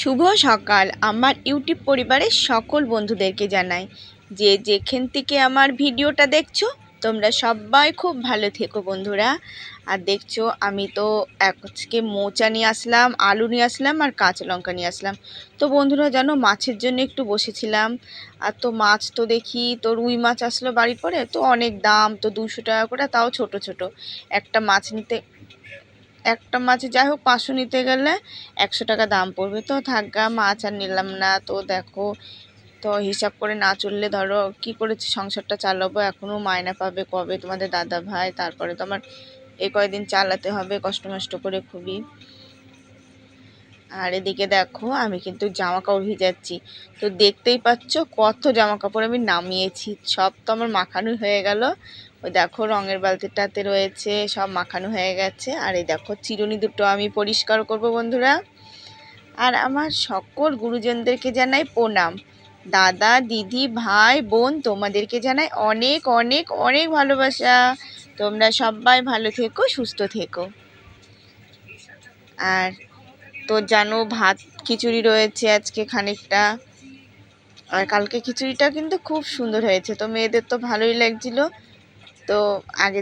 শুভ সকাল। আমার ইউটিউব পরিবারের সকল বন্ধুদেরকে জানাই। যে যেখান থেকে আমার ভিডিওটা দেখছ, তোমরা সবাই খুব ভালো থেকো বন্ধুরা। আর দেখছ, আমি তো আজকে মোচা নিয়ে আসলাম, আলু নিয়ে আসলাম আর কাঁচা লঙ্কা নিয়ে আসলাম। তো বন্ধুরা, জানো, মাছের জন্য একটু বসেছিলাম। আর তো মাছ তো দেখি, তো রুই মাছ আসলো বাড়ির পরে, তো অনেক দাম, তো দুশো টাকা করে, তাও ছোট ছোট। একটা মাছ নিতে একটা মাছ যাই হোক পাঁচশো নিতে গেলে একশো টাকা দাম পড়বে। তো থাকা মাছ আর নিলাম না। তো দেখো, তো হিসাব করে না চললে ধরো কি করেছি? সংসারটা চালাবো এখনও মায়না পাবে কবে? তোমাদের দাদা ভাই, তারপরে তো আমার এই কয়দিন চালাতে হবে, কষ্ট মষ্ট করে খুবই। আর এদিকে দেখো, আমি কিন্তু জামা কাপড় ভিজাচ্ছি। তো দেখতেই পাচ্ছ, কত জামা কাপড় আমি নামিয়েছি। সব তো আমার মাখানোই হয়ে গেল। ওই দেখো রঙের বালতিটাতে রয়েছে, সব মাখানো হয়ে গেছে। আর এই দেখো চিরুনি দুটো আমি পরিষ্কার করব বন্ধুরা। আর আমার সকল গুরুজনদেরকে জানাই প্রণাম। দাদা, দিদি, ভাই, বোন, তোমাদেরকে জানাই অনেক অনেক অনেক ভালোবাসা। তোমরা সবাই ভালো থেকো, সুস্থ থেকো। আর তো জানো ভাত খিচুড়ি রয়েছে আজকে খানিকটা। আর কালকে খিচুড়িটা কিন্তু খুব সুন্দর হয়েছে। তো মেয়েদের তো ভালোই লাগছিল। তো আগে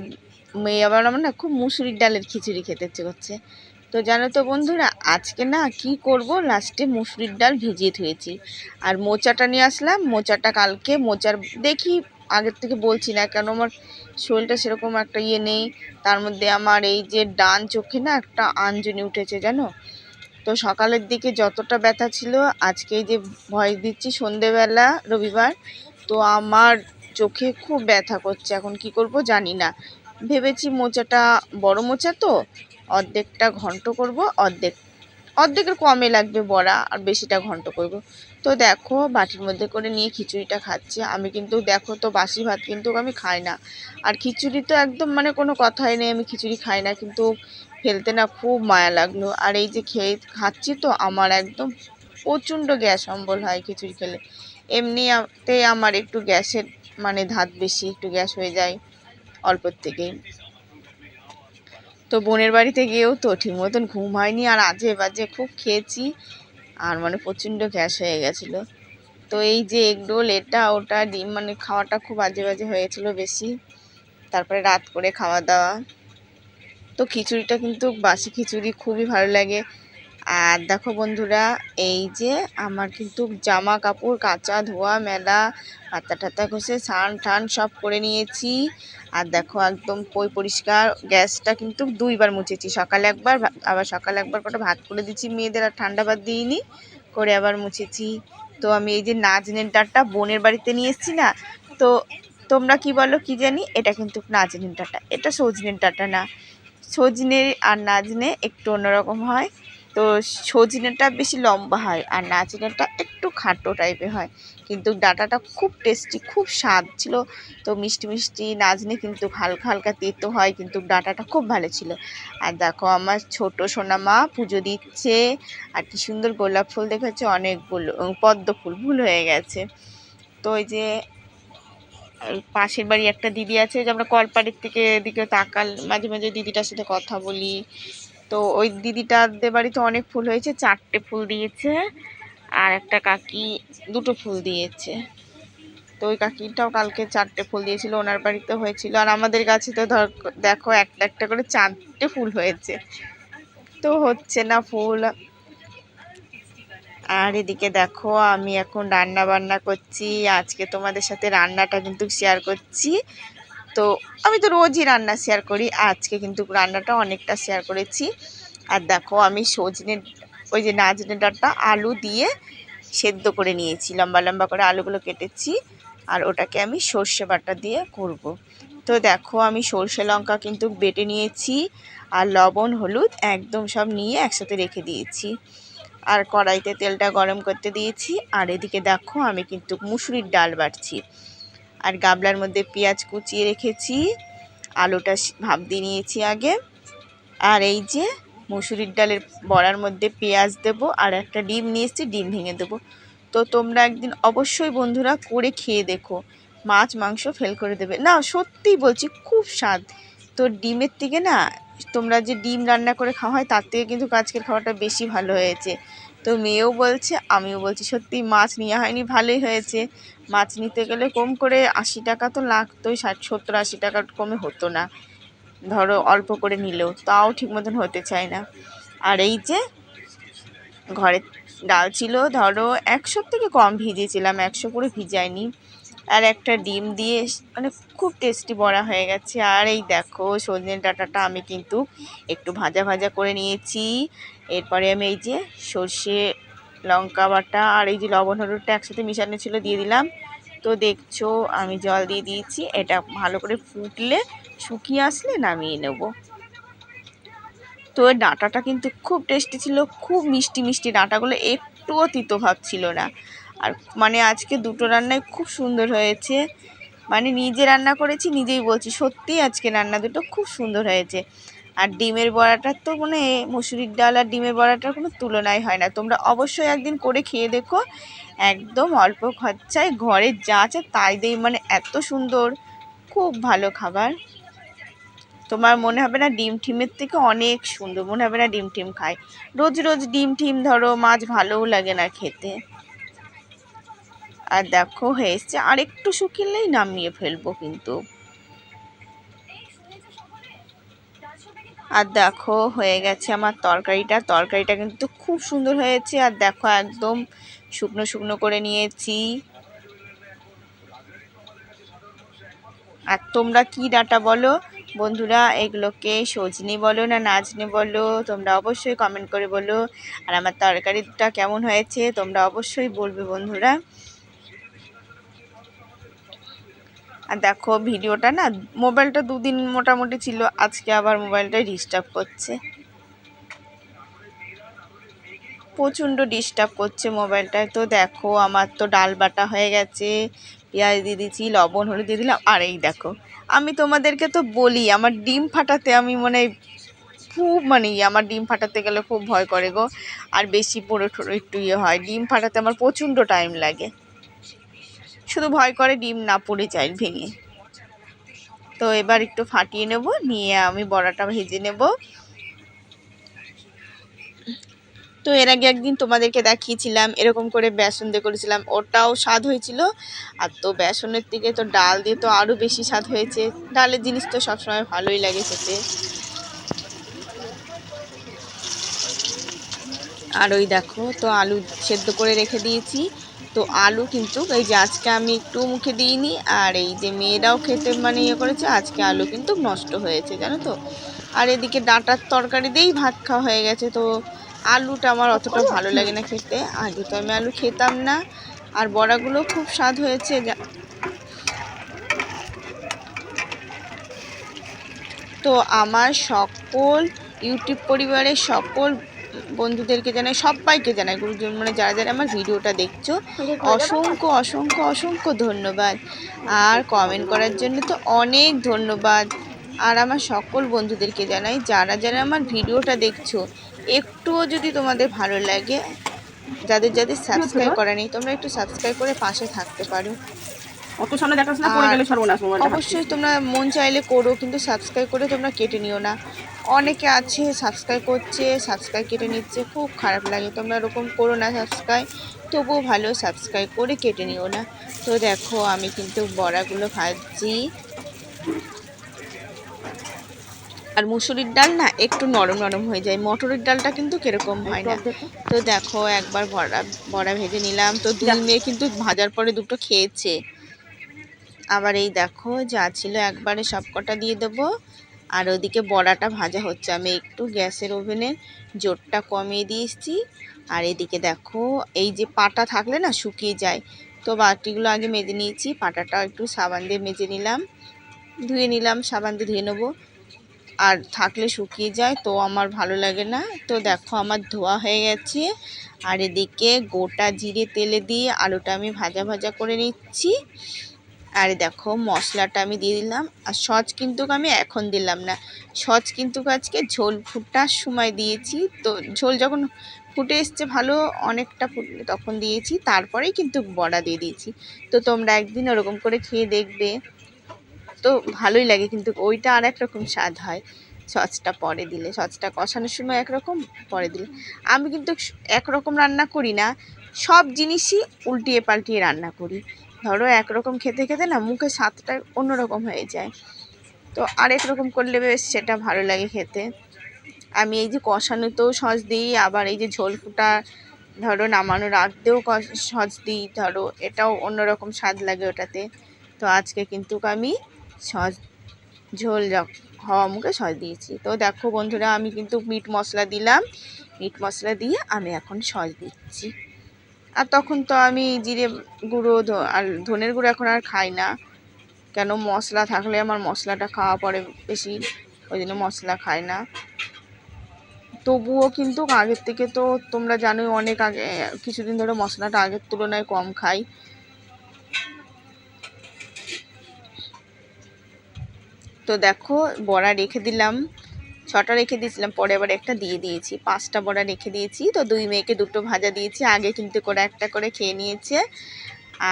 মেয়ে আবার আমার না খুব মুসুরির ডালের খিচুড়ি খেতে ইচ্ছে করছে। তো জানো তো বন্ধুরা, আজকে না কি করব? লাস্টে মুসুরির ডাল ভিজিয়ে থুয়েছি আর মোচাটা নিয়ে আসলাম, মোচাটা কালকে মোচার দেখি, আগের থেকে বলছি না, কেন আমার শরীরটা সেরকম একটা ইয়ে নেই। তার মধ্যে আমার এই যে ডান চোখে না একটা আঞ্জনি উঠেছে, জানো? তো সকালের দিকে যতটা ব্যথা ছিল, আজকে যে ভয় দিচ্ছি সন্ধেবেলা, রবিবার, তো আমার চোখে খুব ব্যথা করছে, এখন কি করব জানি না। ভেবেছি মোচাটা বড় মোচা তো, অর্ধেকটা ঘন্ট করব, অর্ধেক, অর্ধেকের কমে লাগবে বড়া, আর বেশিটা ঘন্ট করব। তো দেখো, বাটির মধ্যে করে নিয়ে খিচুড়িটা খাচ্ছি। আমি কিন্তু, দেখো তো, বাসি ভাত কিন্তু আমি খাই না। আর খিচুড়ি তো একদম মানে কোনো কথাই নেই, আমি খিচুড়ি খাই না, কিন্তু ফেলতে না খুব মায়া লাগল। আর এই যে খেয়ে, খাচ্ছি তো, আমার একদম প্রচণ্ড গ্যাস অম্বল হয় খিচুড়ি খেলে। এমনিতে আমার একটু গ্যাসের মানে ধাত বেশি, একটু গ্যাস হয়ে যায় অল্পর থেকেই। তো বোনের বাড়িতে গিয়েও তো ঠিক মতন ঘুম হয়নি আর আজে বাজে খুব খেয়েছি আর মানে প্রচণ্ড গ্যাস হয়ে গেছিল। তো এই যে এগরোল এটা, ওটা, ডিম মানে খাওয়াটা খুব আজে বাজে হয়েছিল বেশি। তারপরে রাত করে খাওয়া দাওয়া। তো খিচুড়িটা কিন্তু বাসি খিচুড়ি খুবই ভালো লাগে। আর দেখো বন্ধুরা, এই যে আমার কিন্তু জামা কাপড় কাঁচা ধোয়া, মেলা পাতা টাতা ঘষে স্নান টান সব করে নিয়েছি। আর দেখো একদম পই পরিষ্কার, গ্যাসটা কিন্তু দুইবার মুছেছি। সকালে একবার আবার সকালে একবার করে ভাত করে দিচ্ছি মেয়েদের, আর ঠান্ডা ভাত দিইনি, করে আবার মুছেছি। তো আমি এই যে নাজনের ডাঁটা বোনের বাড়িতে নিয়ে এসেছি না, তো তোমরা কি বলো কি জানি? এটা কিন্তু নাজনের ডাঁটা। এটা সজনের ডাঁটা না। সজনে আর নাজনে একটু অন্যরকম হয়। তো সজনেটা বেশি লম্বা হয় আর নাচনেটা একটু খাটো টাইপের হয়। কিন্তু ডাটাটা খুব টেস্টি খুব স্বাদ ছিল। তো মিষ্টি মিষ্টি নাজনে কিন্তু হালকা হালকা তেতো হয়, কিন্তু ডাটাটা খুব ভালো ছিল। আর দেখো আমার ছোট সোনা মা পুজো দিচ্ছে। আর কি সুন্দর গোলাপ ফুল দেখেছে? অনেকগুলো পদ্ম ফুল, ভুল হয়ে গেছে। তো ওই যে পাশের বাড়ি একটা দিদি আছে, যে আমরা কলপাড়ির থেকে এদিকে তাকাল, মাঝে মাঝে দিদিটার সাথে কথা বলি। তো ওই দিদিটাদের বাড়িতে অনেক ফুল হয়েছে, চারটে ফুল দিয়েছে আর একটা কাকি দুটো ফুল দিয়েছে। তো ওই কাকিটাও কালকে চারটে ফুল দিয়েছিল, ওনার বাড়িতে হয়েছিল। আর আমাদের কাছে তো ধর, দেখো একটা একটা করে চারটে ফুল হয়েছে। তো হচ্ছে না ফুল। আর এদিকে দেখো, আমি এখন রান্না বান্না করছি। আজকে তোমাদের সাথে রান্নাটা কিন্তু শেয়ার করছি। তো আমি তো রোজই রান্না শেয়ার করি। আজকে কিন্তু রান্নাটা অনেকটা শেয়ার করেছি। আর দেখো, আমি সজনে, ওই যে নাজনে ডাঁটা, আলু দিয়ে সেদ্ধ করে নিয়েছি। লম্বা লম্বা করে আলুগুলো কেটেছি আর ওটাকে আমি সর্ষে বাটা দিয়ে করব। তো দেখো, আমি সর্ষে লঙ্কা কিন্তু বেটে নিয়েছি আর লবণ, হলুদ একদম সব নিয়ে একসাথে রেখে দিয়েছি। আর কড়াইতে তেলটা গরম করতে দিয়েছি। আর এদিকে দেখো, আমি কিন্তু মুসুরির ডাল বাটছি। আর গাবলার মধ্যে পেঁয়াজ কুচিয়ে রেখেছি, আলুটা ভাপ দিয়ে নিয়েছি আগে। আর এই যে মুসুরির ডালের বড়ার মধ্যে পেঁয়াজ দেব আর একটা ডিম নিয়ে এসেছি, ডিম ভেঙে দেবো। তো তোমরা একদিন অবশ্যই বন্ধুরা করে খেয়ে দেখো। মাছ, মাংস ফেল করে দেবে। না, সত্যিই বলছি, খুব স্বাদ। তো ডিমের থেকে না, তোমরা যে ডিম রান্না করে খাওয়া হয়, তার থেকে কিন্তু আজকের খাওয়াটা বেশি ভালো হয়েছে। তো মেয়েও বলছে, আমিও বলছি সত্যি মাছ নেওয়া হয়নি, ভালোই হয়েছে। মাছ নিতে গেলে কম করে আশি টাকা তো লাগতোই, ষাট, সত্তর, আশি টাকা কমে হতো না। ধরো অল্প করে নিলেও, তাও ঠিক মতন হতে চায় না। আর এই যে ঘরে ডাল ছিল, ধরো একশোর থেকে কম ভিজিয়েছিলাম একশো করে ভিজাইনি আর একটা ডিম দিয়ে মানে খুব টেস্টি বড়া হয়ে গেছে। আর এই দেখো, সজনে ডাঁটাটা আমি কিন্তু একটু ভাজা ভাজা করে নিয়েছি। এরপরে আমি এই যে সর্ষে, লঙ্কা বাটা আর এই যে লবণ হলুদটা একসাথে মিশানো ছিল, দিয়ে দিলাম। তো দেখছ, আমি জল দিয়ে দিয়েছি। এটা ভালো করে ফুটলে, শুকিয়ে আসলে নামিয়ে নেব। তো এর ডাঁটাটা কিন্তু খুব টেস্টি ছিল, খুব মিষ্টি মিষ্টি ডাঁটাগুলো, একটুও তিতো ভাব ছিল না। আর মানে আজকে দুটো রান্নায় খুব সুন্দর হয়েছে। মানে নিজে রান্না করেছি, নিজেই বলছি, সত্যিই আজকে রান্না দুটো খুব সুন্দর হয়েছে। আর ডিমের বড়াটার তো মানে মুসুরির ডাল আর ডিমের বড়াটার কোনো তুলনাই হয় না। তোমরা অবশ্যই একদিন করে খেয়ে দেখো। একদম অল্প খরচায় ঘরে যা আছে তাই দিয়ে মানে এত সুন্দর, খুব ভালো খাবার। তোমার মনে হবে না ডিম টিমের থেকে অনেক সুন্দর, মনে হবে না ডিম টিম খায়। রোজ রোজ ডিম টিম ধরো, মাছ ভালোও লাগে না খেতে। আর দেখো, হয়ে এসছে। আর একটু শুকিলেই নামিয়ে ফেলব কিন্তু। আর দেখো, হয়ে গেছে আমার তরকারিটা। তরকারিটা কিন্তু খুব সুন্দর হয়েছে। আর দেখো, একদম শুকনো শুকনো করে নিয়েছি। আর তোমরা কি ডাটা বলো? বন্ধুরা, এগুলোকে সজনি বলো না নাজনি বলো, তোমরা অবশ্যই কমেন্ট করে বলো। আর আমার তরকারিটা কেমন হয়েছে তোমরা অবশ্যই বলবে বন্ধুরা। আর দেখো, ভিডিওটা না মোবাইলটা দুদিন মোটামুটি ছিল, আজকে আবার মোবাইলটা ডিস্টার্ব করছে। প্রচণ্ড ডিস্টার্ব করছে মোবাইলটায় তো দেখো আমার তো ডাল বাটা হয়ে গেছে পেঁয়াজ দিয়ে দিচ্ছি লবণ হলুদ দিয়ে দিলাম। আর এই দেখো আমি তোমাদেরকে তো বলি আমার ডিম ফাটাতে আমি মানে খুব মানে ইয়ে, আমার ডিম ফাটাতে গেলে খুব ভয় করে গো। আর বেশি ঠোরো একটু ইয়ে হয়। ডিম ফাটাতে আমার প্রচণ্ড টাইম লাগে। শুধু ভয় করে ডিম না পড়ে যায় ভেঙে। তো এবার একটু ফাটিয়ে নেব নিয়ে আমি বড়াটা ভেজে নেব। তো এর আগে একদিন তোমাদেরকে দেখিয়েছিলাম, এরকম করে বেসন দিয়ে করেছিলাম, ওটাও স্বাদ হয়েছিল। আর তো বেসনের থেকে তো ডাল দিয়ে তো আরও বেশি স্বাদ হয়েছে। ডালের জিনিস তো সবসময় ভালোই লাগে খেতে। আর ওই দেখো, তো আলু সেদ্ধ করে রেখে দিয়েছি। তো আলু কিন্তু, এই যে আজকে আমি একটু মুখে দিইনি, আর এই যে মেয়েরাও খেতে মানে ইয়ে করেছে, আজকে আলু কিন্তু নষ্ট হয়েছে, জানো তো? আর এদিকে ডাঁটার তরকারি দিয়েই ভাত খাওয়া হয়ে গেছে, তো আলুটা আমার অতটা ভালো লাগে না খেতে। আগে তো আমি আলু খেতাম না। আর বড়াগুলো খুব স্বাদ হয়েছে তো আমার সকল ইউটিউব পরিবারের সকল বন্ধুদেরকে জানাই, সবাইকে জানাই, গুরুজন মানে যারা যারা আমার ভিডিওটা দেখছ, অসংখ্য অসংখ্য অসংখ্য ধন্যবাদ। আর কমেন্ট করার জন্য তো অনেক ধন্যবাদ। আর আমার সকল বন্ধুদেরকে জানাই, যারা যারা আমার ভিডিওটা দেখছ একটুও যদি তোমাদের ভালো লাগে যাদের যাদের সাবস্ক্রাইব করা নেই তোমরা একটু সাবস্ক্রাইব করে পাশে থাকতে পারো। অত সামনে দেখাস পড়ে গেলে সর্বনাশ অবশ্যই তোমরা মন চাইলে করো কিন্তু সাবস্ক্রাইব করে তোমরা কেটে নিও না। অনেকে আছে সাবস্ক্রাইব করছে সাবস্ক্রাইব কেটে নিচ্ছে খুব খারাপ লাগে। তোমরা ওরকম করো না সাবস্ক্রাইব তবুও ভালো সাবস্ক্রাইব করে কেটে নিও না। তো দেখো আমি কিন্তু বড়াগুলো ভাজছি। আর মুসুরির ডাল না একটু নরম নরম হয়ে যায়। মটরের ডালটা কিন্তু কীরকম হয় না। তো দেখো একবার বড়া বড়া ভেজে নিলাম। তো দুই মেয়ে কিন্তু ভাজার পরে দুটো খেয়েছে। আবার এই দেখো যা ছিল একবারে সব কটা দিয়ে দেবো। আর ওদিকে বড়াটা ভাজা হচ্ছে। আমি একটু গ্যাসের ওভেনের জোরটা কমিয়ে দিয়েছি। আর এদিকে দেখো এই যে পাটা থাকলে না শুকিয়ে যায়। তো বাটিগুলো আগে মেজে নিয়েছি। পাটাটা একটু সাবান দিয়ে মেজে নিলাম। ধুয়ে নিলাম সাবান দিয়ে ধুয়ে নেব। আর থাকলে শুকিয়ে যায়, তো আমার ভালো লাগে না। তো দেখো আমার ধোয়া হয়ে গেছে। আর এদিকে গোটা জিরে তেলে দিয়ে আলুটা আমি ভাজা ভাজা করে নিচ্ছি। আর দেখো মশলাটা আমি দিয়ে দিলাম। আর সচ কিন্তু আমি এখন দিলাম না। সচ কিন্তু আজকে ঝোল ফুটার সময় দিয়েছি। তো ঝোল যখন ফুটে এসছে ভালো অনেকটা ফুটলে তখন দিয়েছি। তারপরেই কিন্তু বড়া দিয়ে দিয়েছি। তো তোমরা একদিন ওরকম করে খেয়ে দেখবে। তো ভালোই লাগে কিন্তু ওইটা আর এক রকম স্বাদ হয়। সসটা পরে দিলে, সসটা কষানোর সময় একরকম পরে দিলে। আমি কিন্তু একরকম রান্না করি না, সব জিনিসই উল্টিয়ে পাল্টিয়ে রান্না করি। ধরো একরকম খেতে খেতে না মুখে স্বাদটা অন্যরকম হয়ে যায়। তো আরেক রকম করলে বেশ সেটা ভালো লাগে খেতে। আমি এই যে কষানোতেও সস দিই, আবার এই যে ঝোল ফুটা ধরো নামানোর কষ- সস দিই, ধরো এটাও অন্যরকম স্বাদ লাগে ওটাতে। তো আজকে কিন্তু আমি সস, ঝোল হওয়া মুখে সস দিয়েছি। তো দেখো বন্ধুরা, আমি কিন্তু মিট মশলা দিলাম। মিট মশলা দিয়ে আমি এখন সস দিচ্ছি। আর তখন তো আমি জিরে গুঁড়ো আর ধনের গুঁড়ো এখন আর খাই না। কেন মশলা থাকলে আমার মশলাটা খাওয়া পড়ে বেশি, ওই জন্য মশলা খাই না। তবুও কিন্তু আগের থেকে তো তোমরা জানোই, অনেক আগে, কিছুদিন ধরে মশলাটা আগের তুলনায় কম খাই। তো দেখো, বড়া রেখে দিলাম। ছটা রেখে দিয়েছিলাম, পরে আবার একটা দিয়ে দিয়েছি। পাঁচটা বড়া রেখে দিয়েছি। তো দুই মেয়েকে দুটো ভাজা দিয়েছি, আগে কিন্তু করে একটা করে খেয়ে নিয়েছে।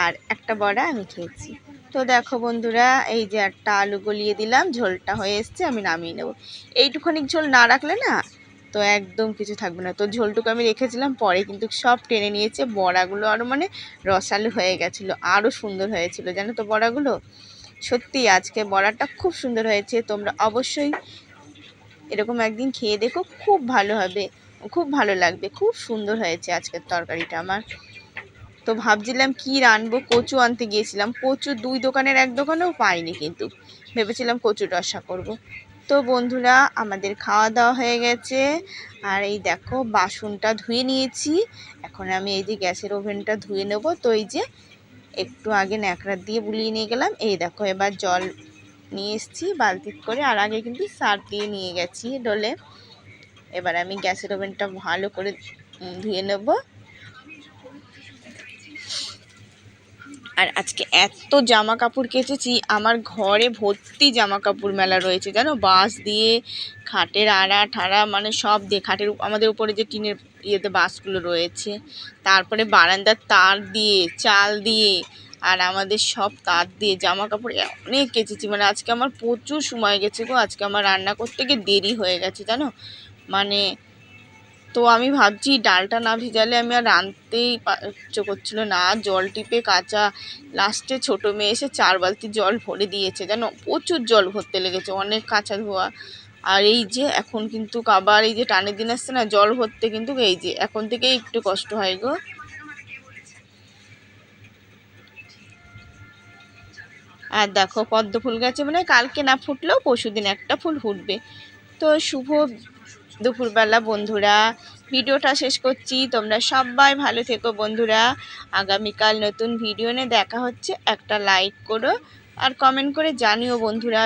আর একটা বড়া আমি খেয়েছি। তো দেখো বন্ধুরা, এই যে একটা আলু গলিয়ে দিলাম, ঝোলটা হয়ে এসছে, আমি নামিয়ে নেব। এইটুখানি ঝোল না রাখলে না, তো একদম কিছু থাকবে না। তো ঝোলটুকু আমি রেখেছিলাম, পরে কিন্তু সব টেনে নিয়েছে। বড়াগুলো আরও মানে রসালো হয়ে গেছিল আরও সুন্দর হয়েছিল। জানো তো বড়াগুলো? সত্যি আজকে বড়াটা খুব সুন্দর হয়েছে, তোমরা অবশ্যই এরকম একদিন খেয়ে দেখো, খুব ভালো হবে, খুব ভালো লাগবে, খুব সুন্দর হয়েছে আজকের তরকারিটা আমার তো ভাবছিলাম কি রানবো কচু আনতে গিয়েছিলাম, কচু দুই দোকানের এক দোকানেও পাইনি কিন্তু, ভেবেছিলাম কচু রসা করব। তো বন্ধুরা, আমাদের খাওয়া দাওয়া হয়ে গেছে, আর এই দেখো বাসনটা ধুয়ে নিয়েছি, এখন আমি এই যে গ্যাসের ওভেনটা ধুয়ে নেব, তো এই যে একটু আগে ন্যাকড়া দিয়ে বুলিয়ে নিয়ে গেলাম। এই দেখো, এবার জল নিয়ে এসেছি বালতি করে। আর আগে কিন্তু সার দিয়ে নিয়ে গেছি ডলে। এবার আমি গ্যাসের ওভেনটা ভালো করে ধুয়ে নেব। আর আজকে এত জামা কাপড় কেচেছি, আমার ঘরে ভর্তি জামা কাপড় মেলা রয়েছে, জানো? বাঁশ দিয়ে, খাটের আড়া, ঠাড়া মানে সব দিয়ে, খাটের, আমাদের উপরে যে টিনের ইয়েতে বাঁশগুলো রয়েছে। তারপরে বারান্দার তার দিয়ে, চাল দিয়ে আর আমাদের সব তার দিয়ে জামা কাপড় অনেক কেচেছি। মানে আজকে আমার প্রচুর সময় গেছে গো। আজকে আমার রান্না করতে গিয়ে দেরি হয়ে গেছে, জানো? মানে তো আমি ভাবছি ডালটা না ভিজালে আমি আর রাঁধতেই ইচ্ছে করছিল না। জল টিপে কাঁচা লাস্টে ছোটো মেয়ে এসে চার বালতি জল ভরে দিয়েছে। জানো? প্রচুর জল ভরতে লেগেছে। অনেক কাঁচা ধোয়া আর এই যে এখন কিন্তু আবার এই যে টানের দিন আসছে না, জল ভরতে কিন্তু এই যে এখন থেকেই একটু কষ্ট হয় গো। আর দেখো পদ্ম ফুল গাছে মানে কালকে না ফুটলেও পরশু দিন একটা ফুল ফুটবে। তো শুভ দুপুরবেলা বন্ধুরা, ভিডিওটা শেষ করছি। তোমরা সবাই ভালো থেকো বন্ধুরা। আগামীকাল নতুন ভিডিও নিয়ে দেখা হচ্ছে। একটা লাইক করো আর কমেন্ট করে জানিও বন্ধুরা।